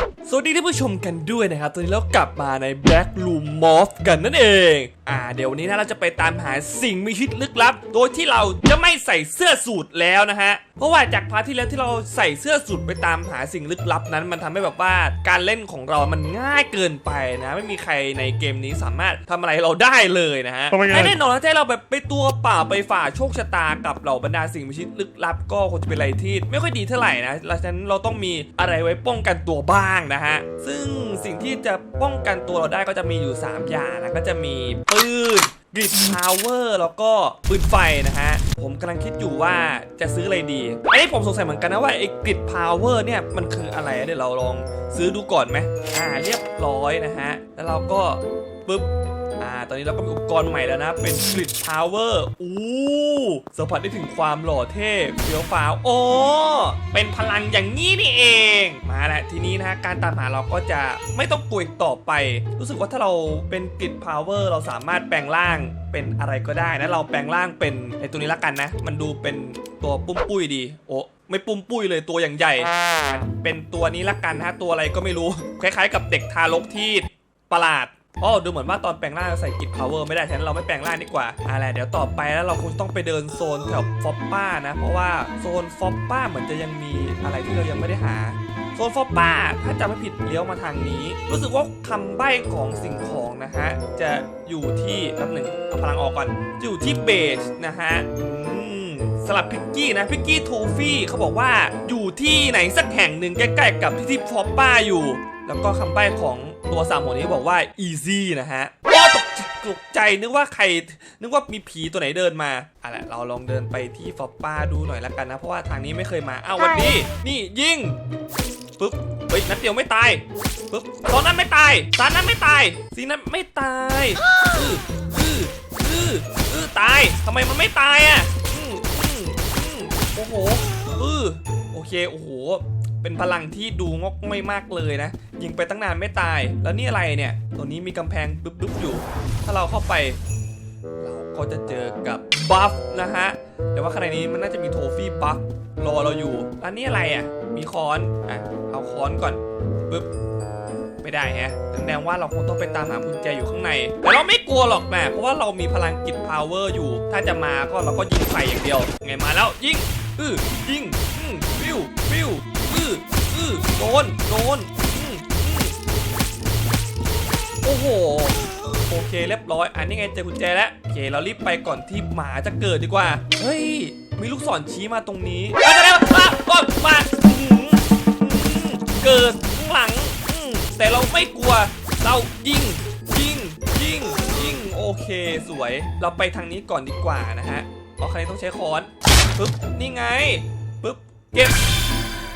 you สวัสดีท่านผู้ชมกันด้วยนะครับ ตอนนี้เรากลับมาใน Black Room Morph กันนั่นเอง อ่า เดี๋ยววันนี้นะเราจะไปตามหาสิ่งมีชีวิตลึกลับ โดยที่เราจะไม่ใส่เสื้อสูทแล้วนะฮะ เพราะว่าจากพาร์ทที่แล้วที่เราใส่เสื้อสูทไปตามหาสิ่งลึกลับนั้น มันทำให้แบบว่าการเล่นของเรามันง่ายเกินไปนะ ไม่มีใครในเกมนี้สามารถทำอะไรเราได้เลยนะฮะทำไมไงและแน่นอนแล้วถ้าเราแบบไปตัวเปล่าไปฝ่าโชคชะตากับเหล่าบรรดาสิ่งมีชีวิตลึกลับ ก็คงจะเป็นอะไรที่ไม่ค่อยดีเท่าไหร่นะและฉะนั้นเราต้องมีอะไรไว้ป้องกันตัวบ้างนะฮะ ซึ่งสิ่งที่จะป้องกันตัวเราได้ก็จะมีอยู่ 3 อย่างนะ ก็จะมีปืนกริดพาวเวอร์แล้วก็ปืนไฟนะฮะ ผมกำลังคิดอยู่ว่าจะซื้ออะไรดีไอ้นี้ผมสงสัยเหมือนกันนะว่าไอ้กริดพาวเวอร์เนี่ยมันคืออะไรเดี๋ยวเราลองซื้อดูก่อนไหมอ่าเรียบร้อยนะฮะ แล้วเราก็ปึ๊บ อ่า ตอนนี้เราก็มีอุปกรณ์ใหม่แล้วนะ เป็น Grid Power อู้สัมผัสได้ถึงความหล่อเท่เฟี้ยวฟ้าวโอ้เป็นพลังอย่างนี้นี่เอง มาแหละทีนี้นะฮะการตามหาเราก็จะไม่ต้องกลัวอีกต่อไป รู้สึกว่าถ้าเราเป็น Grid Power เราสามารถแปลงร่างเป็นอะไรก็ได้นะเราแปลงร่างเป็นไอตัวนี้ละกันนะ มันดูเป็นตัวปุ้มปุ้ยดี โอ้ไม่ปุ้มปุ้ยเลยตัวอย่างใหญ่ เป็นตัวนี้ละกันนะฮะตัวอะไรก็ไม่รู้ คล้ายๆ กับเด็กทารกที่ประหลาด อ๋อดูเหมือนว่าตอนแปลงร่างเราใส่กิจพาวเวอร์ไม่ได้ฉะนั้นเราไม่แปลงร่างดีกว่าอะไรเดี๋ยวต่อไปแล้วเราคงต้องไปเดินโซนแถวฟอปป้านะ เพราะว่าโซนฟอปป้าเหมือนจะยังมีอะไรที่เรายังไม่ได้หาโซนฟอปป้าถ้าจำไม่ผิดเลี้ยวมาทางนี้ รู้สึกว่าคำใบ้ของสิ่งของนะฮะ จะอยู่ที่แป๊บหนึ่งเอาพลังออกก่อนจะอยู่ที่เบสนะฮะอืมสลับพิกกี้นะพิกกี้ทูฟี่เขาบอกว่าอยู่ที่ไหนสักแห่งหนึ่งใกล้ๆกับที่ที่ฟอปป้าอยู่ แล้วก็คำใบ้ของ ตัวสามหัวนี้บอกว่า easy นะฮะโอ้ตกตกใจนึกว่าใคร นึกว่ามีผีตัวไหนเดินมาอะแหละเราลองเดินไปที่ฟอปป้าดูหน่อยละกันนะ เพราะว่าทางนี้ไม่เคยมาอ้าววันนี้ นี่ยิงปึ๊บเฮ้ยนัดเดียวไม่ตายปึ๊บตอนนั้นไม่ตายตอนนั้นไม่ตายสีนั้นไม่ตายอืออืออืออือตายทำไมมันไม่ตายอะอืมอืมอืมโอ้โหอือโอเคโอ้โห เป็นพลังที่ดูงกไม่มากเลยนะ ยิงไปตั้งนานไม่ตาย แล้วนี่อะไรเนี่ย ตัวนี้มีกำแพงบึ๊บๆอยู่ ถ้าเราเข้าไป เราก็จะเจอกับบัฟนะฮะ แต่ว่าข้างในนี้มันน่าจะมีโทฟี่บัฟรอเราอยู่อันนี้อะไรอะ มีค้อนอะเอาค้อนก่อนปึ๊บไม่ได้ฮะแสดงว่าเราคงต้องไปตามหากุญแจอยู่ข้างใน แต่เราไม่กลัวหรอกนะเพราะว่าเรามีพลังกิจพาวเวอร์อยู่ ถ้าจะมาก็เราก็ยิงใส่อย่างเดียว ไงมาแล้วยิง อือยิง อืมฟิวฟิว อืออือโดน โดนอืมอืมโอ้โห โอเคเรียบร้อย อันนี้ไงเจอกุญแจแล้ว โอเค เรารีบไปก่อนที่หมาจะเกิดดีกว่า เฮ้ย มีลูกศรชี้มาตรงนี้มาแล้วมามามาอื้อหืออื้อเกิดข้างหลังอื้อแต่เราไม่กลัว เรายิง ยิง ยิง ยิง โอเค สวย เราไปทางนี้ก่อนดีกว่านะฮะเพราะครต้องใช้ค้อนปึ๊บ นี่ไงปึ๊บ เก็บ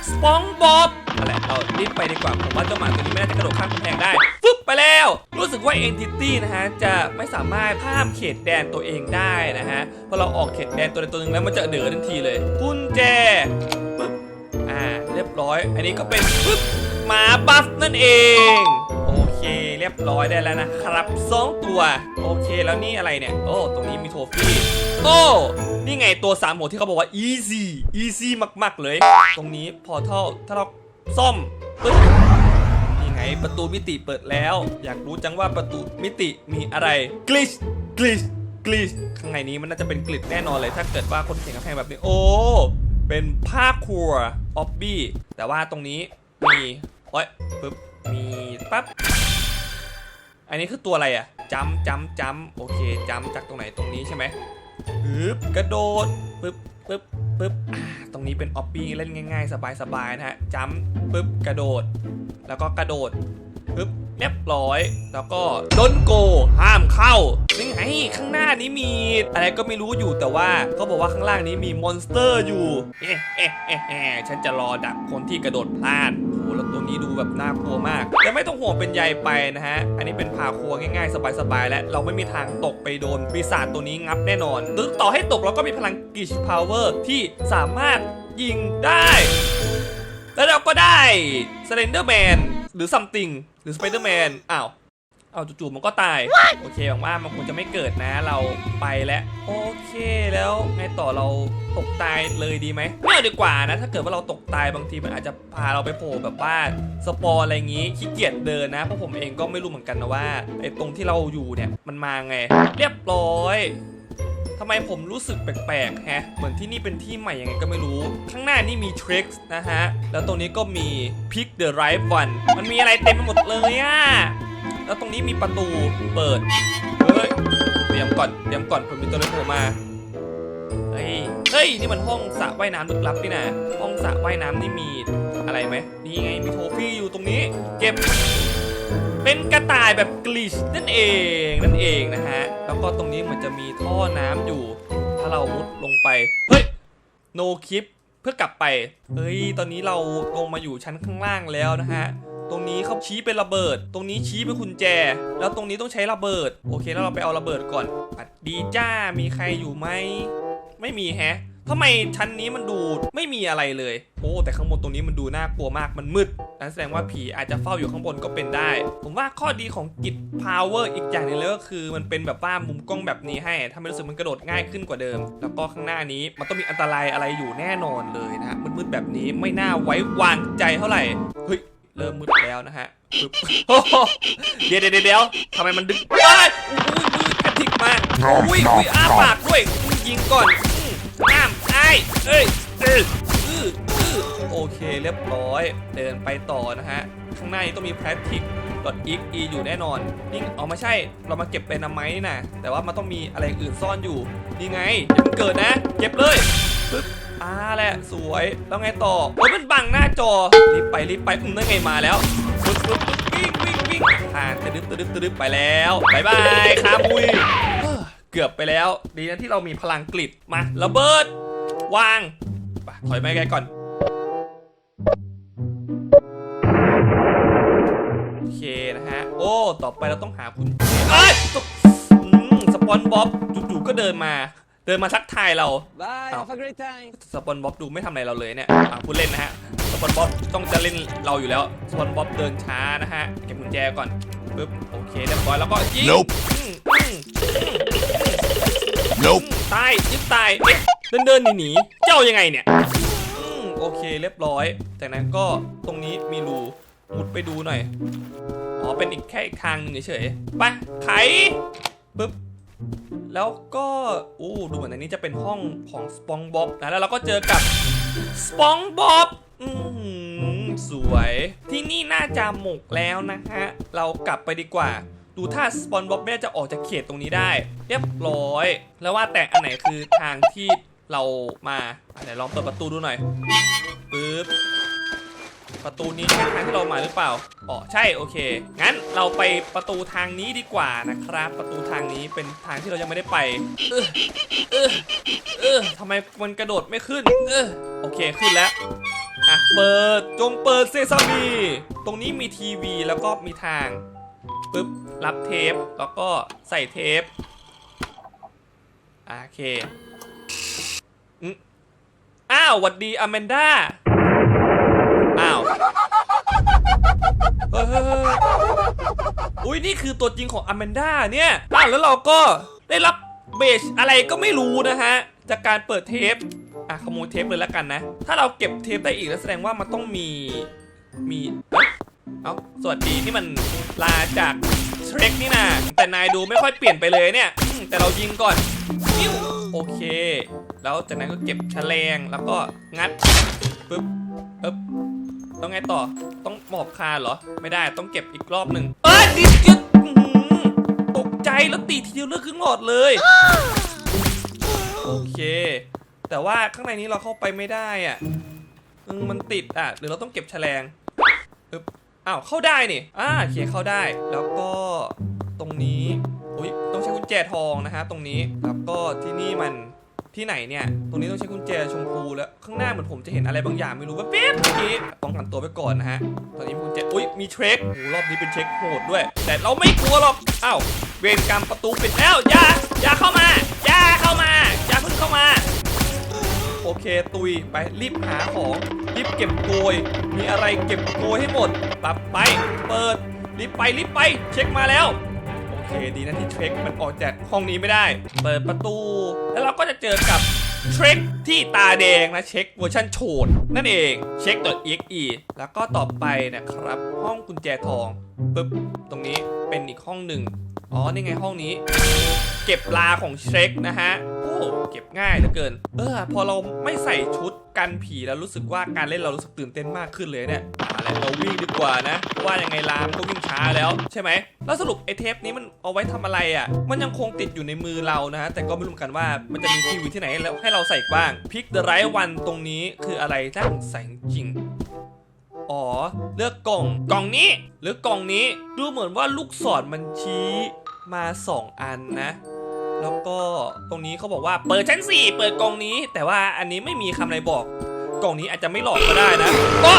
สปองบอบอะไรเรารีบไปดีกว่าผมว่าเจ้าหมาตัวนี้ไม่น่าจะกระโดดข้ามกำแพงได้ฟึบไปแล้ว รู้สึกว่าเอนติตี้นะฮะจะไม่สามารถข้ามเขตแดนตัวเองได้นะฮะพอเราออกเขตแดนตัวใดตัวหนึ่งแล้วมันจะเดือดทันทีเลยกุญแจปึ๊บอ่าเรียบร้อย อันนี้ก็เป็นปึ๊บหมาบัฟนั่นเอง เคเรียบร้อยได้แล้วนะครับสองตัว โอเคแล้วนี่อะไรเนี่ย โอ้ ตรงนี้มีโทฟี่โอ้นี่ไงตัวสามหัวที่เขาบอกว่า easy easy มากๆเลย ตรงนี้พอเท่าถ้าเราซ่อมปึ๊บนี่ไงประตูมิติเปิดแล้ว อยากรู้จังว่าประตูมิติมีอะไรกลิชกลิชกลิชข้างในนี้มันน่าจะเป็นกลิชแน่นอนเลย ถ้าเกิดว่าคนเขียนกำแพงแบบนี้ โอ้เป็นผ้าครัวออบบี้แต่ว่าตรงนี้มีโอ้ยปึ๊บมีปั๊บ อันนี้คือตัวอะไรอะจัมจัมจัมโอเคจัมจากตรงไหนตรงนี้ใช่ไหมปึ๊บกระโดดปึ๊บปึ๊บปึ๊บตรงนี้เป็นออบบี้เล่นง่ายๆ สบายๆนะฮะจัมปึ๊บกระโดด แล้วก็กระโดดปึ๊บเรียบร้อย แล้วก็ดนโก ห้ามเข้านี่ไงข้างหน้านี้มี อะไรก็ไม่รู้อยู่แต่ว่าเขาบอกว่าข้างล่างนี้มีมอนสเตอร์อยู่เอ๊ะเอ๊ะเอ๊ะฉันจะรอดักคนที่กระโดดพลาด หแล้วตัวนี้ดูแบบน่ากลัวมากแต่ไม่ต้องห่วงเป็นใยไปนะฮะ อันนี้เป็นผ่าครัวง่ายๆ สบายๆ และเราไม่มีทางตกไปโดนปีศาจตัวนี้งับแน่นอนหรือต่อให้ตกเราก็มีพลังกิชพาวเวอร์ที่สามารถยิงได้ แล้วเราก็ได้สเลนเดอร์แมนหรือซัมติงหรือสไปเดอร์แมนอ้าว เอาจู่ๆมันก็ตาย โอเคหวังว่ามันคงจะไม่เกิดนะ เราไปแล้ว โอเคแล้วไงต่อเราตกตายเลยดีไหมไม่เอาดีกว่านะ ถ้าเกิดว่าเราตกตายบางทีมันอาจจะพาเราไปโผล่แบบว่าสปอร์อะไรอย่างงี้ขี้เกียจเดินนะเพราะผมเองก็ไม่รู้เหมือนกันนะว่าไอ้ตรงที่เราอยู่เนี่ยมันมาไง เรียบร้อยทำไมผมรู้สึกแปลกๆแฮะ เหมือนที่นี่เป็นที่ใหม่ยังไงก็ไม่รู้ ข้างหน้านี่มี tricks นะฮะ แล้วตรงนี้ก็มี pick the right one มันมีอะไรเต็มไปหมดเลยอะ แล้วตรงนี้มีประตูเปิด เฮ้ย เตรียมก่อน เตรียมก่อนผมมีตัวเล็กโผล่มา เฮ้ย เฮ้ย นี่มันห้องสระว่ายน้ำลึกลับนี่นะห้องสระว่ายน้ำนี่มีอะไรไหม นี่ไง มีโทฟี่อยู่ตรงนี้ เก็บ เป็นกระต่ายแบบกลิชนั่นเอง นั่นเองนะฮะ แล้วก็ตรงนี้มันจะมีท่อน้ำอยู่ ถ้าเรามุดลงไป เฮ้ย โนคลิปเพื่อกลับไป เฮ้ย ตอนนี้เราลงมาอยู่ชั้นข้างล่างแล้วนะฮะ ตรงนี้เขาชี้เป็นระเบิด ตรงนี้ชี้เป็นกุญแจ แล้วตรงนี้ต้องใช้ระเบิด โอเค แล้วเราไปเอาระเบิดก่อนอัดดีจ้า มีใครอยู่ไหม ไม่มีแฮะทำไมชั้นนี้มันดูไม่มีอะไรเลย โอ้ แต่ข้างบนตรงนี้มันดูน่ากลัวมาก มันมืดนั่นแสดงว่าผีอาจจะเฝ้าอยู่ข้างบนก็เป็นได้ ผมว่าข้อดีของกิจ power อีกอย่างหนึงเลยก็คือ มันเป็นแบบว่ามุมกล้องแบบนี้ให้ทำให้รู้สึกมันกระโดดง่ายขึ้นกว่าเดิม แล้วก็ข้างหน้านี้มันต้องมีอันตรายอะไรอยู่แน่นอนเลยนะฮะมืดๆแบบนี้ไม่น่าไว้วางใจเท่าไหร่ เฮ้ยเริ่มมืดแล้วนะฮะปึ๊บโอ้โหเดี๋ยวเดี๋ยวเดี๋ยวทำไมมันดึงเอ้ยอุ้ยอุ้ยแพทริกมาอุ้ยอุ้ยอ้าปากด้วยอุ้ยยิงก่อนอืมอ้ามไอ้ายเอ้ยเอออืออือโอเคเรียบร้อย เดินไปต่อนะฮะ ข้างหน้านี้ต้องมีแพทริกดอทอีกอีอยู่แน่นอนนี่อ๋อไม่ใช่ เรามาเก็บเป็นนาไม้นี่นะแต่ว่ามันต้องมีอะไรอื่นซ่อนอยู่นี่ไงอย่าเพิ่งเกิดนะ เก็บเลยปึ๊บ อ่าแหละสวย แล้วไงต่อโอ้ยมันบังหน้าจอ รีบไปรีบไปอืมนั่นไงมาแล้วปึ๊บปึ๊บปึ๊บวิ่งวิ่งวิ่งผ่านตะดึบตะดึบตะดึบไปแล้วบายบายคามุยเฮ้อเกือบไปแล้ว ดีนะที่เรามีพลังกลิดมาระเบิด วางไปถอยไปไกลก่อนโอเคนะฮะ โอ้ ต่อไปเราต้องหาคุณเอ้ยสปอนบ๊อบจู่ๆก็เดินมา เดินมาทักทายเรา Bye, Oh. have a great time. สปอนบ๊อบดูไม่ทำอะไรเราเลยเนี่ยอะพูดเล่นนะฮะ สปอนบ๊อบต้องจะเล่นเราอยู่แล้ว สปอนบ๊อบเดินช้านะฮะ เก็บกุญแจก่อนปึ๊บโอเคเรียบร้อยแล้วก็ยิง Nope อืมอืม Nope ตายยิงตายเอ๊ะเดินเดินหนีหนีเจ้ายังไงเนี่ยอืมโอเคเรียบร้อย จากนั้นก็ตรงนี้มีรูมุดไปดูหน่อย อ๋อเป็นอีกแค่อีกทางหนึงเฉยๆไปไขปึ๊บ แล้วก็อู้ดูเหมือนอันนี้จะเป็นห้องของสปองบ๊อบนะแล้วเราก็เจอกับสปองบ๊อบอืมสวย ที่นี่น่าจะหมกแล้วนะฮะ เรากลับไปดีกว่า ดูถ้าสปอนบ๊อบเนี่จะออกจากเขตตรงนี้ได้ เรียบร้อย แล้วว่าแต่อันไหนคือทางที่เรามาอะเดี๋ยวลองเปิดประตูดูหน่อยปึ๊บ ประตูนี้ใช่ทางที่เรามาหรือเปล่าอ๋อใช่โอเค งั้นเราไปประตูทางนี้ดีกว่านะครับ ประตูทางนี้เป็นทางที่เรายังไม่ได้ไป เออเออเออทำไมมันกระโดดไม่ขึ้น เออโอเคขึ้นแล้วอะเปิดจงเปิดเซซามีตรงนี้มีทีวีแล้วก็มีทางปึ๊บรับเทปแล้วก็ใส่เทปโอเคอ้าวหวัดดีอแมนด้า เฮ้ยอุ้ยนี่คือตัวจริงของอแมนด้าเนี่ยอ้าวแล้วเราก็ได้รับเบจอะไรก็ไม่รู้นะฮะ จากการเปิดเทป อะขโมยเทปเลยแล้วกันนะ ถ้าเราเก็บเทปได้อีกแล้วแสดงว่ามันต้องมี มีเอ้ยเอ้าสวัสดีนี่มันลาจากเทรคนี่นะแต่นายดูไม่ค่อยเปลี่ยนไปเลยเนี่ยอืมแต่เรายิงก่อนปิ้วโอเค แล้วจากนั้นก็เก็บแฉลงแล้วก็งัดปึ๊บปึ๊บ ต้องไงต่อต้องหมอบคาเหรอ ไม่ได้ต้องเก็บอีกรอบหนึ่งเอ้ยดิจิตตกใจแล้วตีทีเดียวเลือดขึ้นหลอดเลย โอเค แต่ว่าข้างในนี้เราเข้าไปไม่ได้อะมันติดอะหรือเราต้องเก็บแฉลงปึ๊บอ้าวเข้าได้นี่อ่าโอเคเข้าได้แล้วก็ตรงนี้อุ้ยต้องใช้กุญแจทองนะฮะตรงนี้แล้วก็ที่นี่มัน ที่ไหนเนี่ย ตรงนี้ต้องใช้กุญแจชมพูแล้ว ข้างหน้าเหมือนผมจะเห็นอะไรบางอย่างไม่รู้ว่าเป๊บเมื่อกี้ป้องกันตัวไปก่อนนะฮะ ตอนนี้กุญแจอุ้ยมีเช็คโอ้โหรอบนี้เป็นเช็คโหดด้วย แต่เราไม่กลัวหรอกอ้าวเวรกรรมประตูปิดแล้วอย่าอย่าเข้ามาอย่าเข้ามาอย่าเพิ่งเข้ามาโอเคตุยไปรีบหาของรีบเก็บโกยมีอะไรเก็บโกยให้หมดปับไป เปิดรีบไปรีบไป เช็คมาแล้ว เคดีนะที่เทรคมันออกจากห้องนี้ไม่ได้ เปิดประตู แล้วเราก็จะเจอกับเทรคที่ตาแดงนะเช็คเวอร์ชันโฉดนั่นเองเช็ค .exe แล้วก็ต่อไปนะครับ ห้องกุญแจทองปึ๊บตรงนี้เป็นอีกห้องหนึ่งอ๋อนี่ไงห้องนี้ เก็บลาของเช็คนะฮะโอ้เก็บง่ายเหลือเกิน เออพอเราไม่ใส่ชุดกันผีแล้วรู้สึกว่าการเล่นเรารู้สึกตื่นเต้นมากขึ้นเลยเนี่ย แล้วเราวิ่งดีกว่านะเพราะว่ายังไงลามก็วิ่งช้าแล้วใช่ไหมแล้วสรุปไอเทปนี้มันเอาไว้ทำอะไรอะ มันยังคงติดอยู่ในมือเรานะฮะแต่ก็ไม่รู้กันว่ามันจะมีทีวีที่ไหนแล้วให้เราใส่บ้างพิกเดอะไรวันตรงนี้คืออะไรถ้าผมใส่จริงอ๋อ เลือกกล่องกล่องนี้ หรือกล่องนี้ดูเหมือนว่าลูกศรมันชี้มา 2 อันนะ แล้วก็ตรงนี้เขาบอกว่าเปิดชั้น 4 เปิดกล่องนี้ แต่ว่าอันนี้ไม่มีคำอะไรบอก กล่องนี้อาจจะไม่หลอกก็ได้นะก็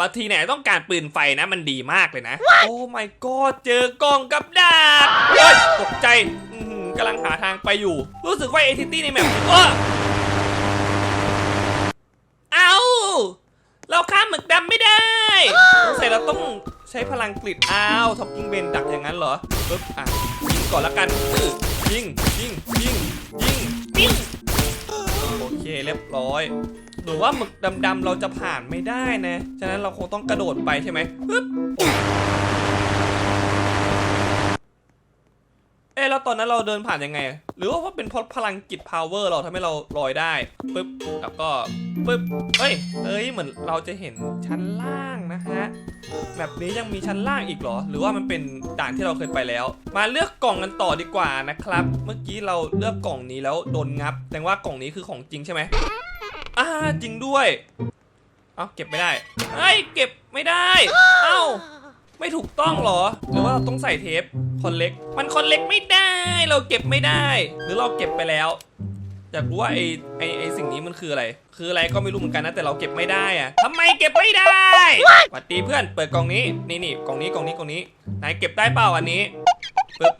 บางทีเนี่ยต้องการปืนไฟนะมันดีมากเลยนะ โอ้ my god เจอกล่องกับดาบเฮ้ยตกใจอื้อหือกำลังหาทางไปอยู่ รู้สึกว่าเอทิตี้ในแมปเออเอาเราข้ามหมึกดำไม่ได้สงสัยเราต้องใช้พลังกฤษอ้าวท็อปกิ้งเบนดักอย่างนั้นเหรอปึ๊บอะยิงก่อนละกันอื้อยิงยิงยิงยิงยิงโอเคเรียบร้อย หรือว่าหมึกดำๆเราจะผ่านไม่ได้นะ ฉะนั้นเราคงต้องกระโดดไปใช่ไหมปึ๊บเอ๊ะแล้วตอนนั้นเราเดินผ่านยังไง หรือว่าว่าเป็นเพราะพลังกิจพาวเวอร์เราทำให้เราลอยได้ปึ๊บแล้วก็ปึ๊บเอ้ยเอ้ยเหมือนเราจะเห็นชั้นล่างนะฮะแบบนี้ยังมีชั้นล่างอีกเหรอ หรือว่ามันเป็นด่านที่เราเคยไปแล้ว มาเลือกกล่องกันต่อดีกว่านะครับ เมื่อกี้เราเลือกกล่องนี้แล้วโดนงับแสดงว่ากล่องนี้คือของจริงใช่ไหม อ่าจริงด้วย เอ้าเก็บไม่ได้เฮ้ยเก็บไม่ได้ เอ้า ไม่ถูกต้องหรอ หรือว่าเราต้องใส่เทปคอนเล็ก มันคอนเล็กไม่ได้ เราเก็บไม่ได้ หรือเราเก็บไปแล้วอยากรู้ว่าไอไอไอสิ่งนี้มันคืออะไร คืออะไรก็ไม่รู้เหมือนกันนะแต่เราเก็บไม่ได้อะทำไมเก็บไม่ได้สวัสดีเพื่อนเปิดกล่องนี้นี่นี่กล่องนี้กล่องนี้กล่องนี้ไหนเก็บได้เปล่าอันนี้ปึ๊บ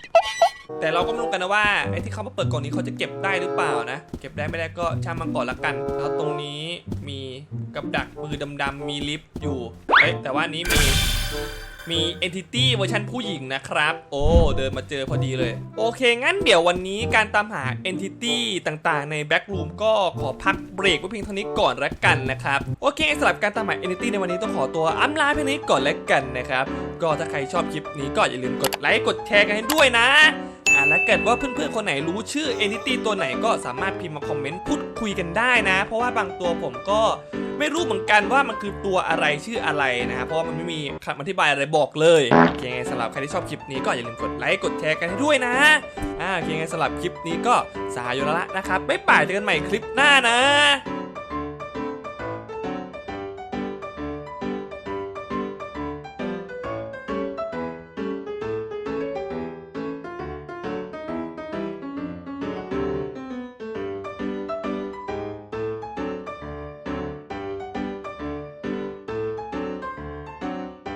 แต่เราก็ไม่รู้กันนะว่าไอ้ที่เขามาเปิดกล่องนี้เขาจะเก็บได้หรือเปล่านะ เก็บได้ไม่ได้ก็ช่างมันก่อนละกัน แล้วตรงนี้มีกับดักมือดำๆมีลิฟต์อยู่เอ้ยแต่ว่านี้มีมี Entity เวอร์ชันผู้หญิงนะครับ โอ้ เดินมาเจอพอดีเลย โอเค งั้นเดี๋ยววันนี้การตามหา Entity ต่างๆ ใน Backroom ก็ขอพักเบรกไว้เพียงเท่านี้ก่อนละกันนะครับ โอเคสำหรับการตามหา Entity ในวันนี้ต้องขอตัวอำลาเพียงนี้ก่อนละกันนะครับ ก็ถ้าใครชอบคลิปนี้ก็อย่าลืมกดไลค์กดแชร์กันให้ด้วยนะ อ่าแล้วเกิดว่าเพื่อนๆคนไหนรู้ชื่อ Entity ตัวไหนก็สามารถพิมพ์มาคอมเมนต์พูดคุยกันได้นะ เพราะว่าบางตัวผมก็ไม่รู้เหมือนกันว่ามันคือตัวอะไรชื่ออะไรนะเพราะว่ามันไม่มีคำอธิบายอะไรบอกเลยโอเคไงสำหรับใครที่ชอบคลิปนี้ก็อย่าลืมกดไลค์กดแชร์กันให้ด้วยนะอ่าโอเคไงสำหรับคลิปนี้ก็สายอยู่แล้วละนะครับบ๊ายบายเจอกันใหม่คลิปหน้านะ